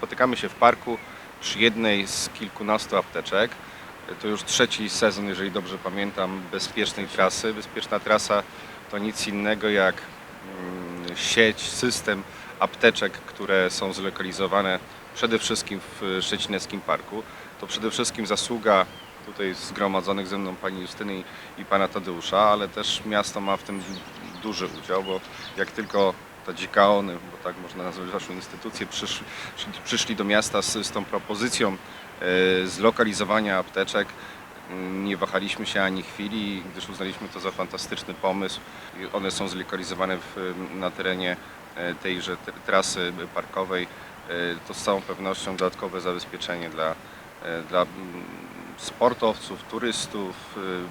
spotykamy się w parku przy jednej z kilkunastu apteczek. To już trzeci sezon, jeżeli dobrze pamiętam, bezpiecznej trasy. Bezpieczna trasa to nic innego jak mm, sieć, system apteczek, które są zlokalizowane przede wszystkim w Szczecineckim Parku. To przede wszystkim zasługa tutaj zgromadzonych ze mną pani Justyny i pana Tadeusza, ale też miasto ma w tym duży udział, bo jak tylko ta dzikaony, bo tak można nazwać waszą instytucję, przyszli, przyszli do miasta z, z tą propozycją e, zlokalizowania apteczek, m, nie wahaliśmy się ani chwili, gdyż uznaliśmy to za fantastyczny pomysł. One są zlokalizowane w, na terenie e, tejże trasy parkowej. E, To z całą pewnością dodatkowe zabezpieczenie dla, dla mm, sportowców, turystów, ym,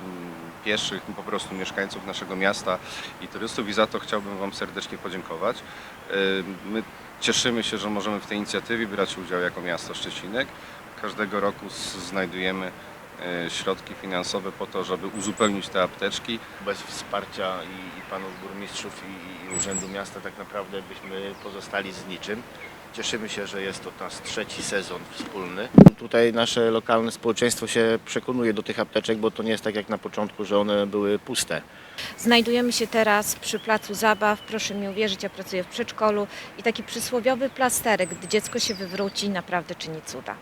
pieszych, po prostu mieszkańców naszego miasta i turystów i za to chciałbym Wam serdecznie podziękować. Ym, My cieszymy się, że możemy w tej inicjatywie brać udział jako miasto Szczecinek. Każdego roku znajdujemy e, środki finansowe po to, żeby uzupełnić te apteczki. Bez wsparcia i, panów burmistrzów i Urzędu Miasta tak naprawdę byśmy pozostali z niczym. Cieszymy się, że jest to nasz trzeci sezon wspólny. Tutaj nasze lokalne społeczeństwo się przekonuje do tych apteczek, bo to nie jest tak jak na początku, że one były puste. Znajdujemy się teraz przy placu zabaw. Proszę mi uwierzyć, ja pracuję w przedszkolu i taki przysłowiowy plasterek, gdy dziecko się wywróci, naprawdę czyni cuda.